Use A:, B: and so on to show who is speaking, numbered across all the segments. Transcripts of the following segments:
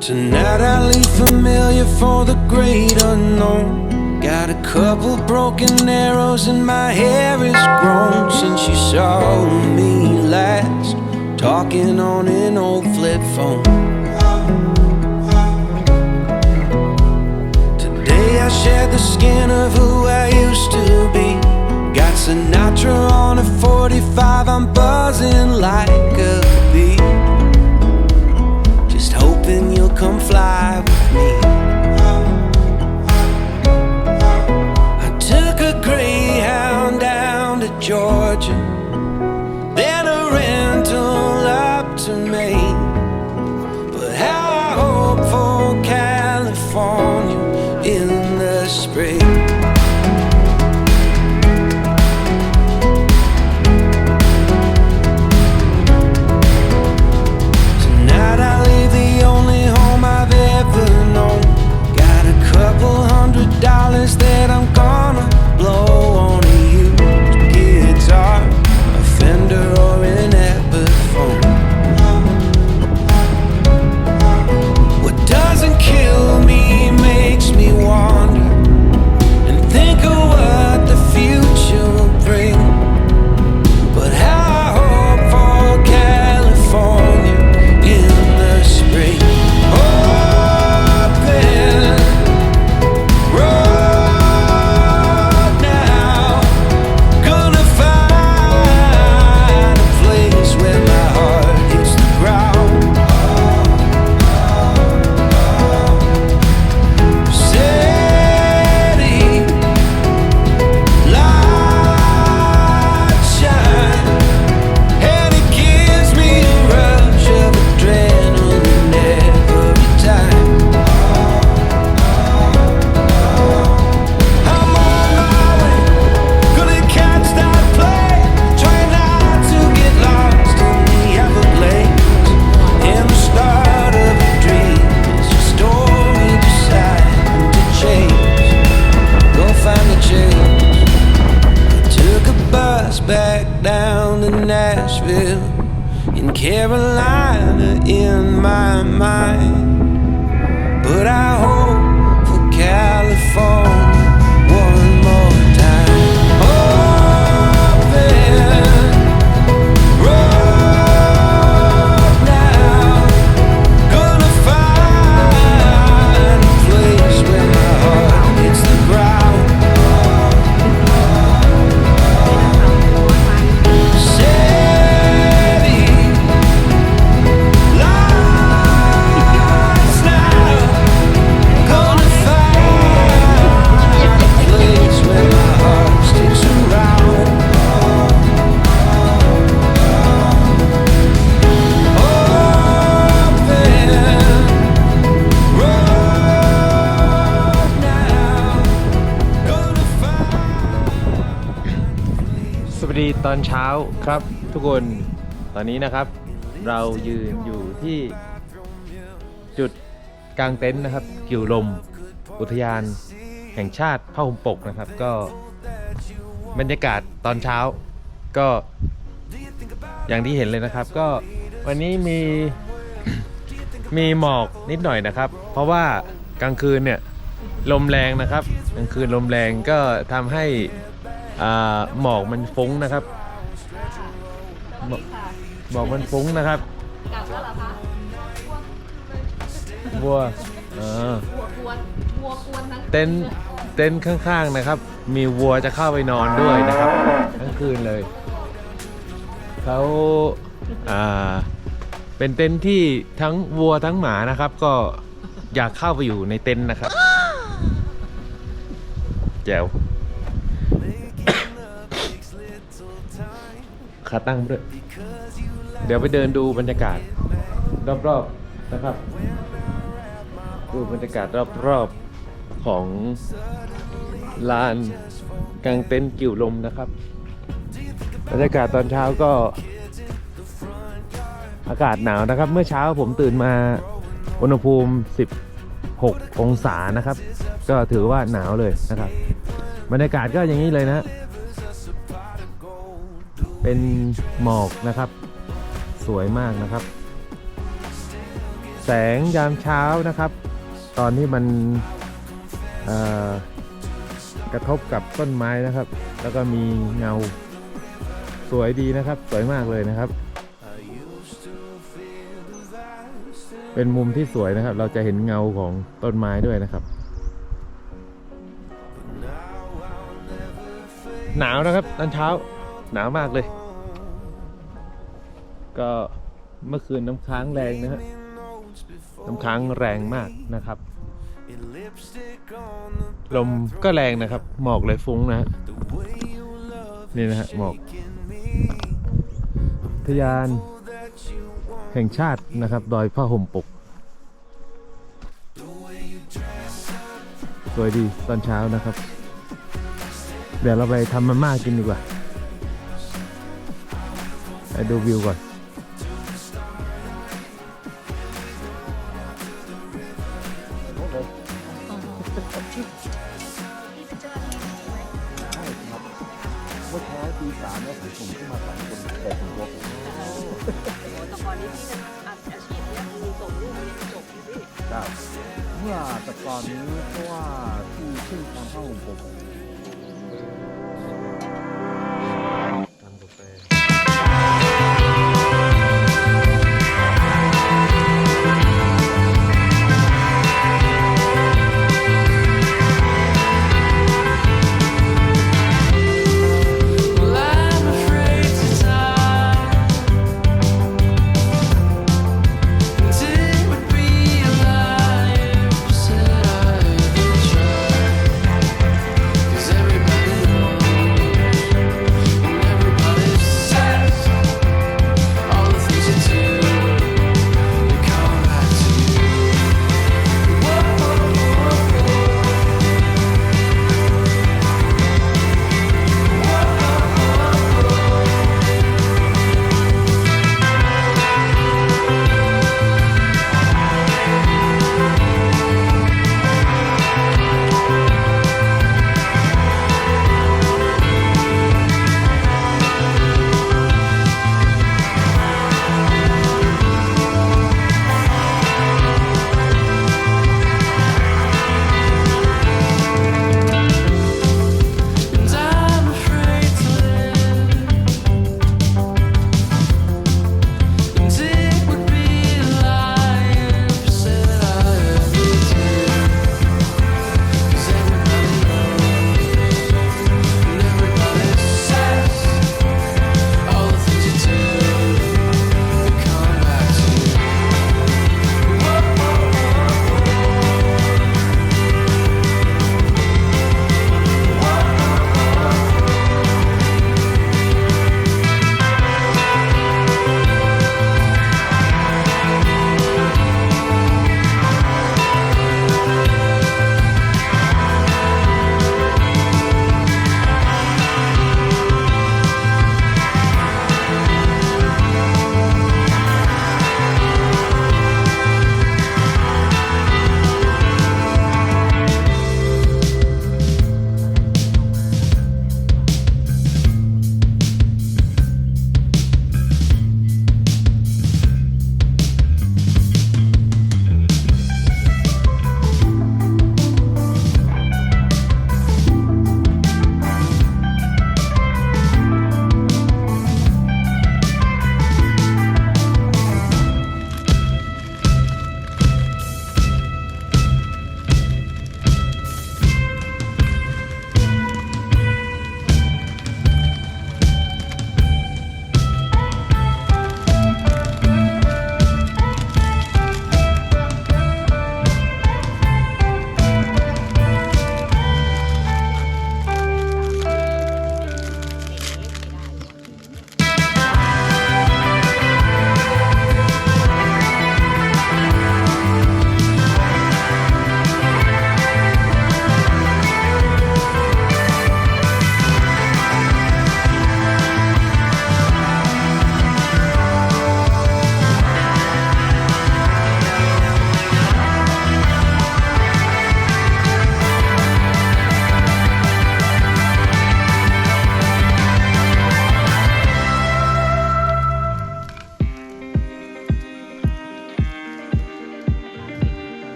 A: Tonight I leave familiar for the great unknown. Got a couple broken arrows and my hair is grown since you saw me last. Talking on an old flip phone. Today I shed the skin of who I used to be. Got Sinatra on a 45, I'm buzzing like a bee. Hoping you'll come fly with me. I took a greyhound down to Georgia, then a rental up to Maine. But how I hope for California in the spring.
B: กคนตอนนี้นะครับ เรายืนอยู่ที่จุดกลางเต็นท์นะครับ กิวลม อุทยานแห่งชาติพระหุมปกนะครับ ก็บรรยากาศตอนเช้า ก็อย่างที่เห็นเลยนะครับ ก็วันนี้มีมีหมอกนิดหน่อยนะครับ เพราะว่ากลางคืนเนี่ยลมแรงนะครับ กลางคืนลมแรงก็ทำให้อ่าหมอกมันฟุ้งนะครับ หมอกมันฟุ้งนะครับ
C: กลับแล้วเหรอคะ
B: วัวเออ
C: วัวกวนวัวกวนทั้ง
B: เต็นท์เต็นท์ข้างๆนะครับ มีวัวจะเข้าไปนอนด้วยนะครับทั้งคืนเลยเขาอ่าเป็นเต็นท์ที่ทั้งวัวทั้งหมานะครับ ก็อยากเข้าไปอยู่ในเต็นท์นะครับ แจ๋วขาตั้งด้วยเดี๋ยวไปเดินดูบรรยากาศรอบๆนะครับ ดูบรรยากาศรอบๆของลานกลางเต็นท์กิ่วลมนะครับ บรรยากาศตอนเช้าก็ อากาศหนาวนะครับ เมื่อเช้าผมตื่นมาอุณหภูมิ 16 องศานะครับ ก็ถือว่าหนาวเลยนะครับ บรรยากาศก็อย่างนี้เลยนะ เป็นหมอกนะครับ วยมากนะครับ แสงยามเช้านะครับ ตอนที่มันกระทบกับต้นไม้นะครับ แล้วก็มีเงาสวยดีนะครับ สวยมากเลยนะครับ เป็นมุมที่สวยนะครับ เราจะเห็นเงาของต้นไม้ด้วยนะครับ หนาวนะครับตอนเช้าหนาวมากเลย ก็เมื่อคืนน้ำค้างแรงนะฮะน้ำค้างแรงมากนะครับ ลมก็แรงนะครับ หมอกเลยฟุ้งนะฮะนี่นะฮะหมอกทยาน แห่งชาตินะครับดอยผ้าห่มปก สวยดีตอนเช้านะครับ เดี๋ยวเราไปทำมาม่ากินดีกว่า ไปดูวิวก่อน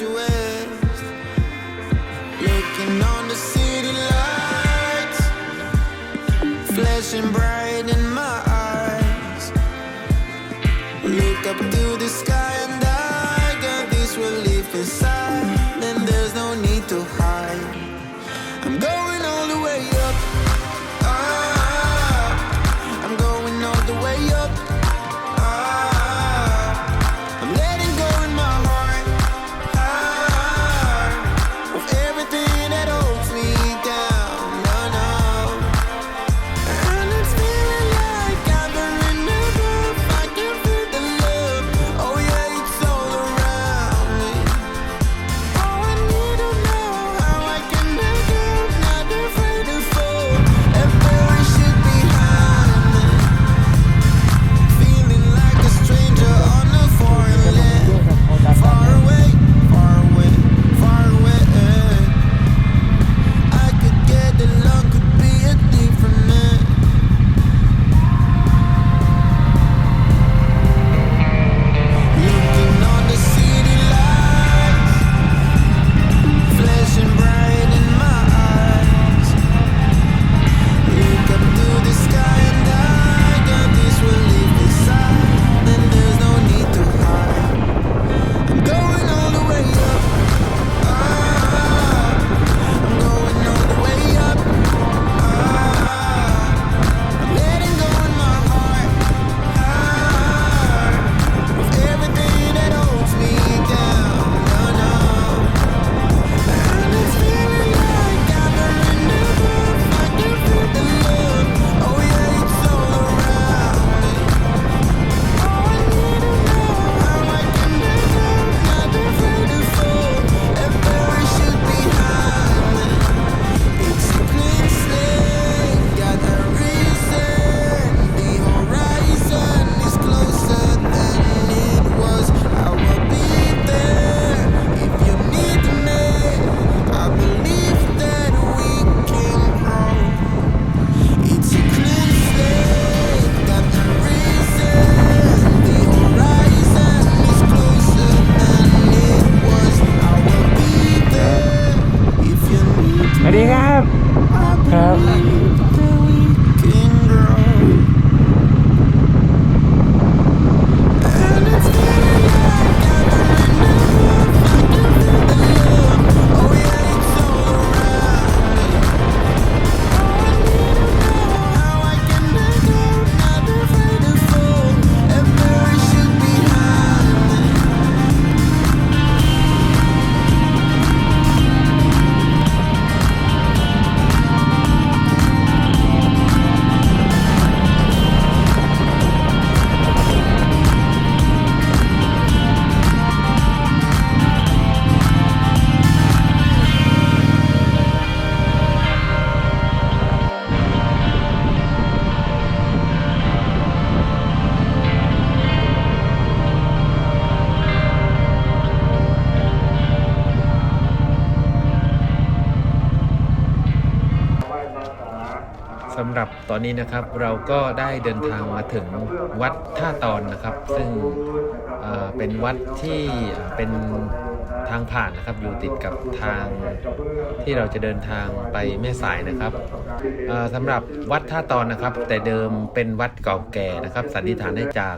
D: Looking on the city lights, flashing bright
B: หรับตอนนี้นะครับเราก็ได้เดินทางมาถึงวัดท่าตอนนะครับ ซึ่งเป็นวัดที่เป็นทางผ่านนะครับอยู่ติดกับทางที่เราจะเดินทางไปแม่สายนะครับสำหรับวัดท่าตอนนะครับ แต่เดิมเป็นวัดเก่าแก่นะครับ สันนิษฐานได้จาก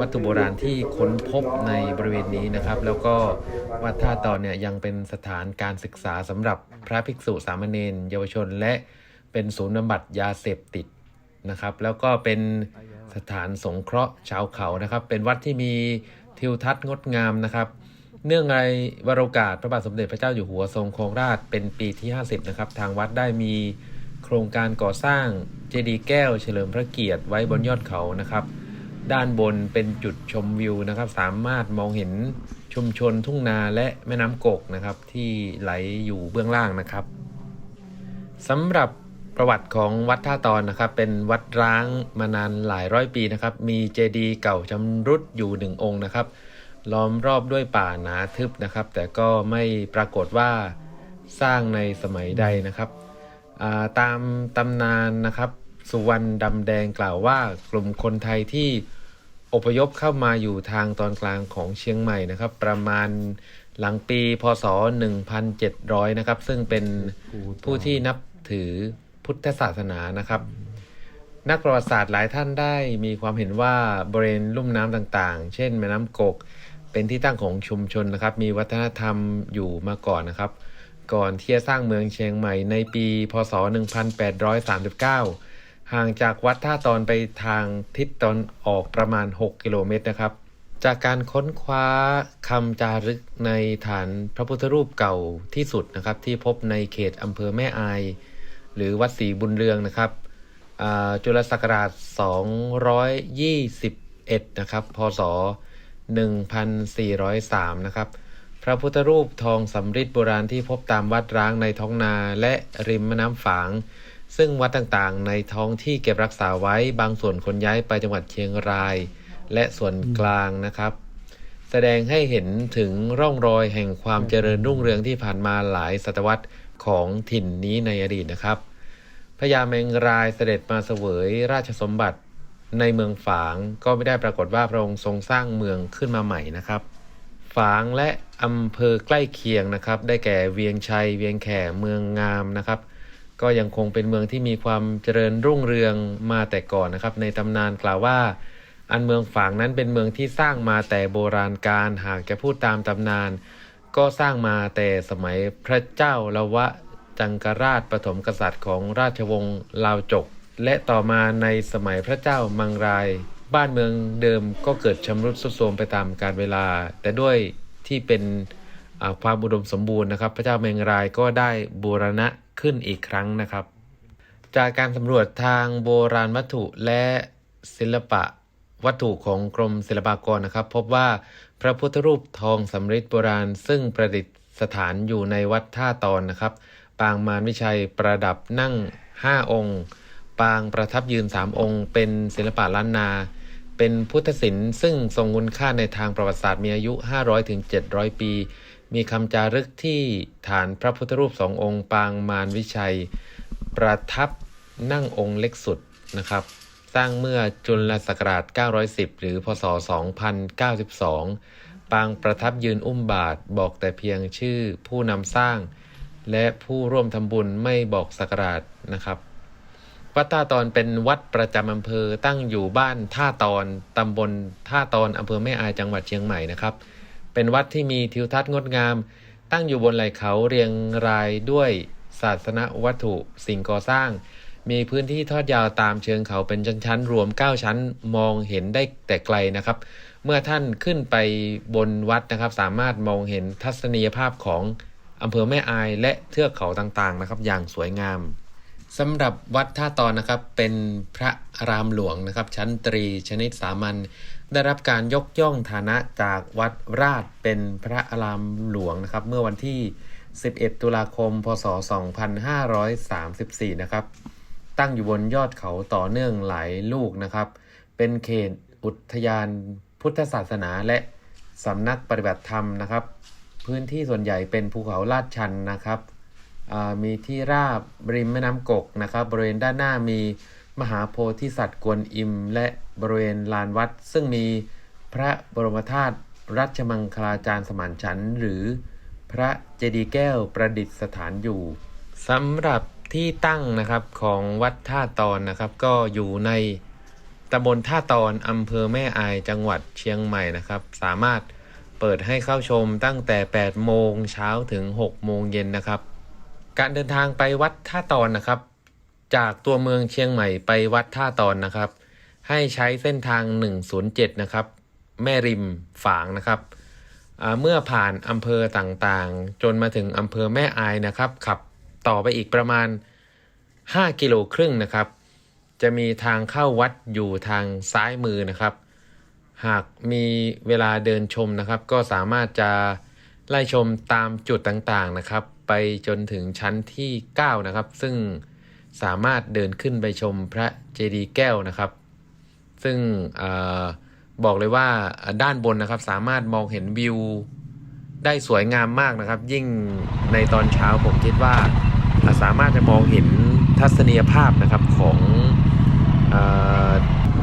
B: วัตถุโบราณที่ค้นพบในบริเวณนี้นะครับ แล้วก็วัดท่าตอนเนี่ยยังเป็นสถานการศึกษาสำหรับพระภิกษุสามเณรเยาวชนและ เป็นศูนย์บำบัดยาเสพติดนะครับ แล้วก็เป็นสถานสงเคราะห์ชาวเขานะครับ เป็นวัดที่มีทิวทัศน์งดงามนะครับ เนื่องในวรโรกาสพระบาทสมเด็จพระเจ้าอยู่หัวทรงครองราชย์เป็นปีที่ 50 นะครับ ทางวัดได้มีโครงการก่อสร้างเจดีย์แก้วเฉลิมพระเกียรติไว้บนยอดเขานะครับ ด้านบนเป็นจุดชมวิวนะครับ สามารถมองเห็นชุมชนทุ่งนาและแม่น้ำกกนะครับที่ไหลอยู่เบื้องล่างนะครับสำหรับ ประวัติของวัดท่าตอนนะครับ เป็นวัดร้างมานานหลายร้อยปีนะครับ มีเจดีย์เก่าชำรุดอยู่หนึ่งองค์นะครับ ล้อมรอบด้วยป่าหนาทึบนะครับ แต่ก็ไม่ปรากฏว่าสร้างในสมัยใดนะครับอ่าตามตำนานนะครับ สุวรรณดำแดงกล่าวว่ากลุ่มคนไทยที่อพยพเข้ามาอยู่ทางตอนกลางของเชียงใหม่นะครับ ประมาณหลังปีพศ 1700 นะครับ ซึ่งเป็นผู้ที่นับถือ พุทธศาสนานะครับ นักประวัติศาสตร์หลายท่านได้มีความเห็นว่าบริเวณลุ่มน้ำต่างๆ เช่น แม่น้ำกก เป็นที่ตั้งของชุมชนนะครับ มีวัฒนธรรมอยู่มาก่อนนะครับ ก่อนที่จะสร้างเมืองเชียงใหม่ในปี พศ 1839 ห่างจากวัดท่าตอนไปทางทิศตอนออกประมาณ 6 กิโลเมตรนะครับจากการค้นคว้าคำจารึกในฐานพระพุทธรูปเก่าที่สุดนะครับ ที่พบในเขตอำเภอแม่อาย หรือวัดศรีบุญเรืองนะครับจุลศักราช 221 นะครับ พศ 1403 นะครับ พระพุทธรูปทองสำริดโบราณที่พบตามวัดร้างในท้องนาและริมแม่น้ำฝาง ซึ่งวัดต่างๆ ในท้องที่เก็บรักษาไว้บางส่วนคนย้ายไปจังหวัดเชียงราย และส่วนกลางนะครับ แสดงให้เห็นถึงร่องรอยแห่งความเจริญรุ่งเรืองที่ผ่านมาหลายศตวรรษ ของถิ่นนี้ในอดีตนะครับพญาแมงรายเสด็จมาเสวยราชสมบัติในเมืองฝางก็ไม่ได้ปรากฏว่าพระองค์ทรงสร้างเมืองขึ้นมาใหม่นะครับฝางและอำเภอใกล้เคียงนะครับ ได้แก่เวียงชัย เวียงแขเมืองงามนะครับ ก็ยังคงเป็นเมืองที่มีความเจริญรุ่งเรืองมาแต่ก่อนนะครับ ในตำนานกล่าวว่า อันเมืองฝางนั้นเป็นเมืองที่สร้างมาแต่โบราณกาลหากจะพูดตามตำนาน ก็สร้างมาแต่สมัยพระเจ้าละวะจังกราชปฐมกษัตริย์ของราชวงศ์ลาวจก และต่อมาในสมัยพระเจ้ามังราย บ้านเมืองเดิมก็เกิดชำรุดทรุดโทรมไปตามกาลเวลา แต่ด้วยที่เป็นความอุดมสมบูรณ์นะครับ พระเจ้าเมงรายก็ได้บูรณะขึ้นอีกครั้งนะครับ จากการสำรวจทางโบราณวัตถุและศิลปะวัตถุของกรมศิลปากรนะครับ พบว่า พระพุทธรูปทองสำริดโบราณ ซึ่งประดิษฐานอยู่ในวัดท่าตอนนะครับ ปางมารวิชัยประดับนั่ง 5 องค์ ปางประทับยืน 3 องค์ เป็นศิลปะล้านนา เป็นพุทธศิลป์ซึ่งทรงคุณค่าในทางประวัติศาสตร์มีอายุ 500-700 ปี มีคำจารึกที่ฐานพระพุทธรูปสององค์ ปางมารวิชัย ประทับนั่งองค์เล็กสุดนะครับ สร้างเมื่อจุลศักราช 910 หรือ พศ 2092 ปางประทับยืนอุ้มบาทบอกแต่เพียงชื่อผู้นำสร้าง และผู้ร่วมทำบุญไม่บอกศักราชนะครับ วัดท่าตอนเป็นวัดประจำอำเภอตั้งอยู่บ้านท่าตอนตำบลท่าตอนอำเภอแม่อายจังหวัดเชียงใหม่นะครับ เป็นวัดที่มีทิวทัศน์งดงาม ตั้งอยู่บนไหล่เขาเรียงรายด้วยศาสนวัตถุสิ่งก่อสร้าง มีพื้นที่ทอดยาวตามเชิงเขาเป็นชั้นๆ รวม 9 ชั้นมองเห็นได้แต่ไกลนะครับ เมื่อท่านขึ้นไปบนวัดนะครับ สามารถมองเห็นทัศนียภาพของอำเภอแม่อายและเทือกเขาต่างๆนะครับ อย่างสวยงามสำหรับวัดท่าตอนนะครับเป็นพระรามหลวงนะครับ ชั้นตรีชนิดสามัญได้รับการยกย่องฐานะจากวัดราชเป็นพระอารามหลวงนะครับ เมื่อวันที่ 11 ตุลาคม พศ 2534 นะครับ ตั้งอยู่บนยอดเขาต่อเนื่องหลายลูกนะครับ เป็นเขตอุทยานพุทธศาสนาและสำนักปฏิบัติธรรมนะครับ พื้นที่ส่วนใหญ่เป็นภูเขาลาดชันนะครับมีที่ราบริมแม่น้ำกกนะครับ บริเวณด้านหน้ามีมหาโพธิสัตว์กวนอิม และบริเวณลานวัด ซึ่งมีพระบรมธาตุรัชมังคลาจารย์สมานฉันหรือพระเจดีย์แก้วประดิษฐานอยู่สำหรับ ที่ตั้งนะครับของวัดท่าตอนนะครับ ก็อยู่ในตำบลท่าตอนอำเภอแม่อายจังหวัดเชียงใหม่นะครับ สามารถเปิดให้เข้าชมตั้งแต่ 8 โมงเช้าถึง 6 โมงเย็นนะครับ การเดินทางไปวัดท่าตอนนะครับ จากตัวเมืองเชียงใหม่ไปวัดท่าตอนนะครับ ให้ใช้เส้นทาง 107 นะครับ แม่ริมฝางนะครับเมื่อผ่านอำเภอต่างๆ จนมาถึงอำเภอแม่อายนะครับขับ ต่อไปอีกประมาณ 5 กิโลครึ่งนะครับ จะมีทางเข้าวัดอยู่ทางซ้ายมือนะครับ หากมีเวลาเดินชมนะครับ ก็สามารถจะไล่ชมตามจุดต่างๆนะครับ ไปจนถึงชั้นที่9นะครับ ซึ่งสามารถเดินขึ้นไปชมพระเจดีย์แก้วนะครับ ซึ่งออบอกเลยว่าด้านบนนะครับสามารถมองเห็นวิวได้สวยงามมากนะครับ ยิ่งในตอนเช้าผมคิดว่า สามารถจะมองเห็นทัศนียภาพนะครับของอ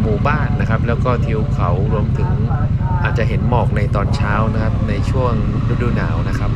B: หมู่บ้านนะครับ แล้วก็ทิวเขารวมถึงอาจจะเห็นหมอกในตอนเช้านะครับในช่วงฤดูหนาวนะครับ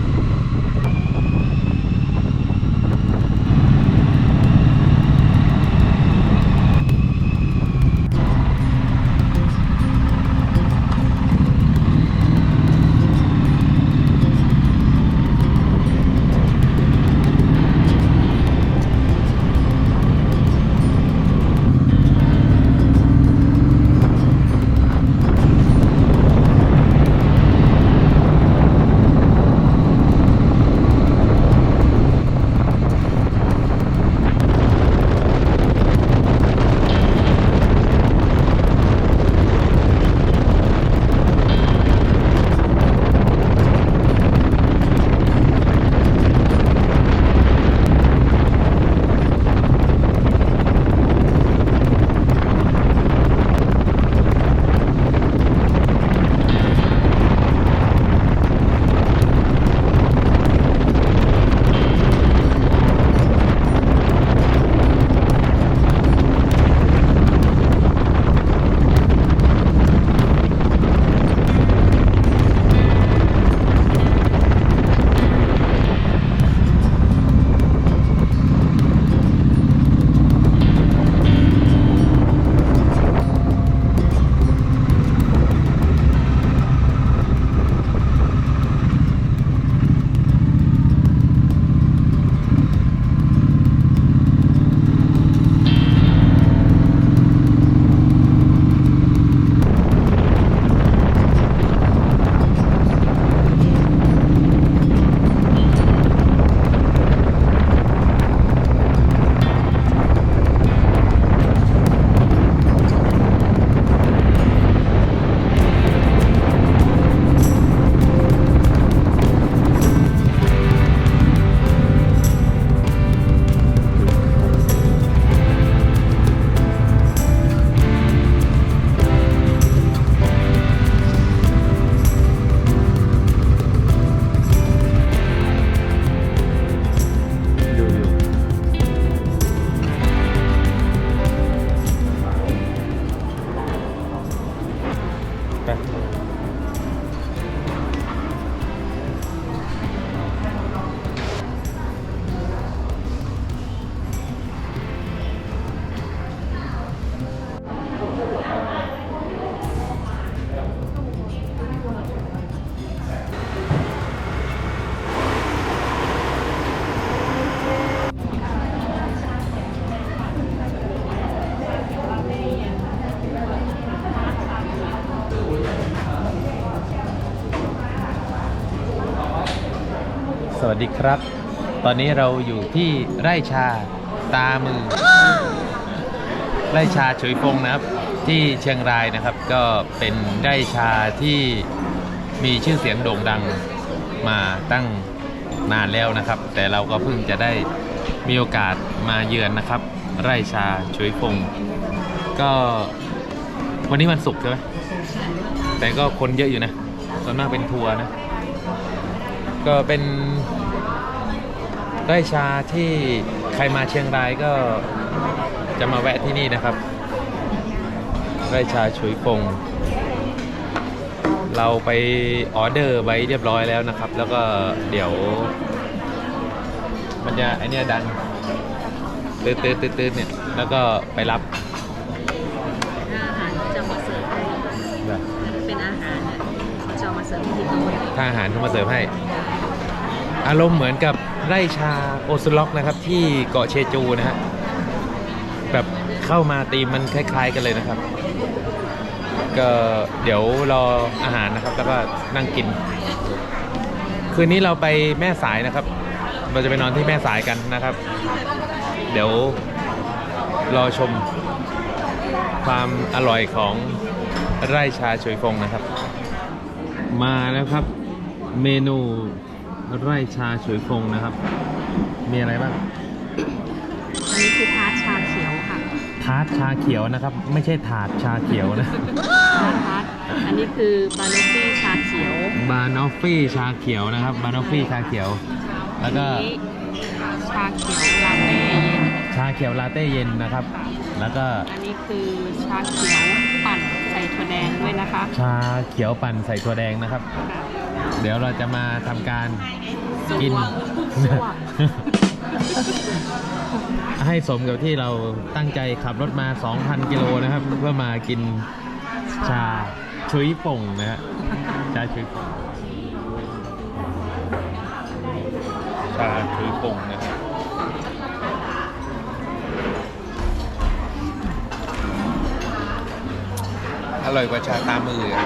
B: ครับ ตอนนี้เราอยู่ที่ไร่ชาตามือ ไร่ชาเฉยฟงนะครับ ที่เชียงรายนะครับ ก็เป็นไร่ชาที่มีชื่อเสียงโด่งดังมาตั้งนานแล้วนะครับ แต่เราก็เพิ่งจะได้มีโอกาสมาเยือนนะครับ ไร่ชาเฉยฟงก็วันนี้วันศุกร์ใช่ไหมแต่ก็คนเยอะอยู่นะส่วนมากเป็นทัวร์นะ ก็เป็น ไร่ชาที่ใครมาเชียงรายก็จะมาแวะที่นี่นะครับไร่ชาฉุยฟงเราไปออเดอร์ไว้เรียบร้อยแล้วนะครับ แล้วก็เดี๋ยว มันจะไอเนี้ยดันตืดตืดตืดตืดเนี่ย แล้วก็ไปรับ
E: อาหารจะมาเสิร์ฟให้เป็นอาหารเนี่ยเขาจะเอามาเสิร์ฟที่โต๊ะ
B: ถ้าอาหารเข้ามาเสิร์ฟให้ อารมณ์เหมือนกับ ไร่ชาโอซุล็อกนะครับ ที่เกาะเชจูนะฮะแบบเข้ามาตีมันคล้าย ๆ กันเลยนะครับ ก็เดี๋ยวรออาหารนะครับ แล้วก็นั่งกิน คืนนี้เราไปแม่สายนะครับ เราจะไปนอนที่แม่สายกันนะครับ เดี๋ยวรอชมความอร่อยของไร่ชาฉุยฟงนะครับ มาแล้วครับ เมนู ไร่ชาฉุยฟงนะครับ มีอะไรบ้าง
E: อันนี้คือทาร์ตชาเขียวค่ะ
B: ทาร์ตชาเขียวนะครับ ไม่ใช่ถาดชาเขียวนะ
E: ทาร์ตอันนี้คือบานอฟฟี่ชาเขียว
B: บานอฟฟี่ชาเขียวนะครับ บานอฟฟี่ชาเขียว แล้วก็
E: อันนี้ชาเขียวลาเต้เย็น
B: ชาเขียวลาเต้เย็นนะครับ แล้วก็
E: อันนี้คือชาเขียวปั่นใส่ถั่วแดงด้วยนะคะ
B: ชาเขียวปั่นใส่ถั่วแดงนะครับ เดี๋ยวเราจะมาทำการกิน
E: สวก
B: ให้สมกับที่เราตั้งใจขับรถมา 2,000 กิโลนะครับ เพื่อมากินชาชุยป่งนะฮะชาชุยป่งชาชุยป่งนะครับอร่อยกว่าชาตามืออะ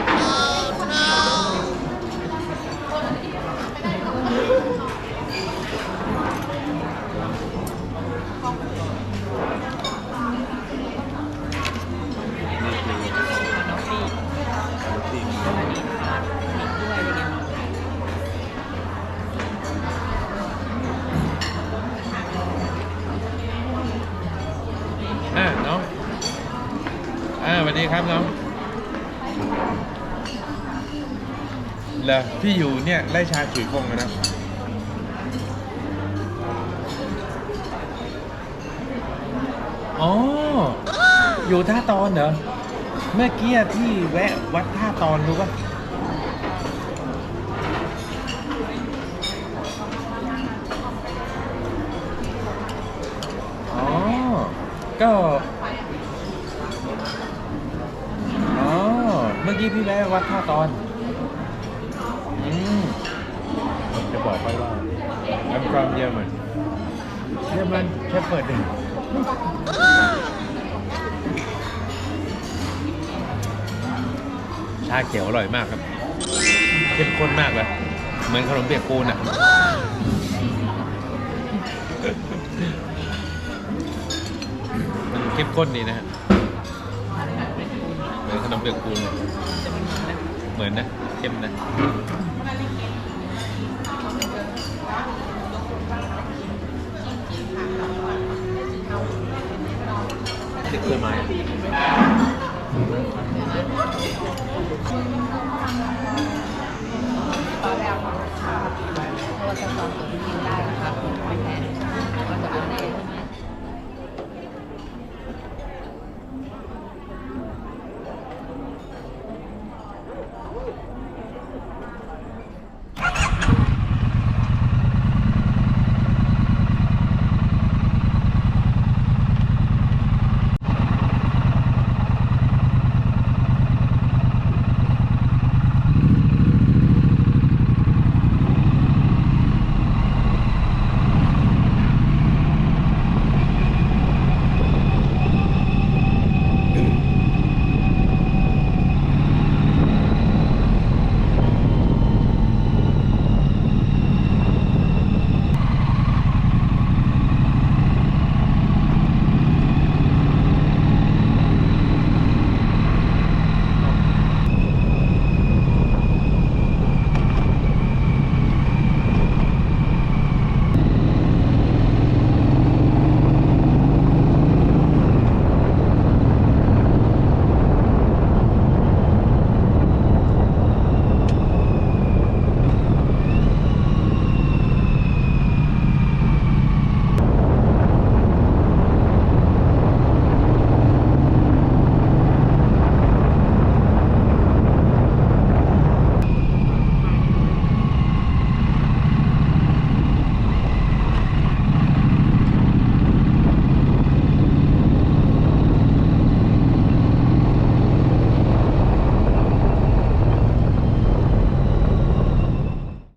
B: เหรอพี่อยู่เนี่ยไล่ชาฉุยฟงอะนะอ๋อ อยู่ท่าตอนเหรอ เมื่อกี้ที่แวะวัดท่าตอนรู้ป่ะอ๋อ ก็อ๋อ เมื่อกี้พี่แวะวัดท่าตอน อืมผมจะ บอกไว้ว่า I'm from German เยอรมันแค่เปิดเองชาเขียวอร่อยมากครับ เข้มข้นมากเลย เหมือนขนมเปียกปูนอะมันเข้มข้นดีนะฮะเหมือนขนมเปียกปูนเลยเหมือนนะ เข้มนะ เครื่อไม้
C: ตอนแรกเราจะลองตัวที่กินได้นะคะไม่แพ้ก็จะเอาใน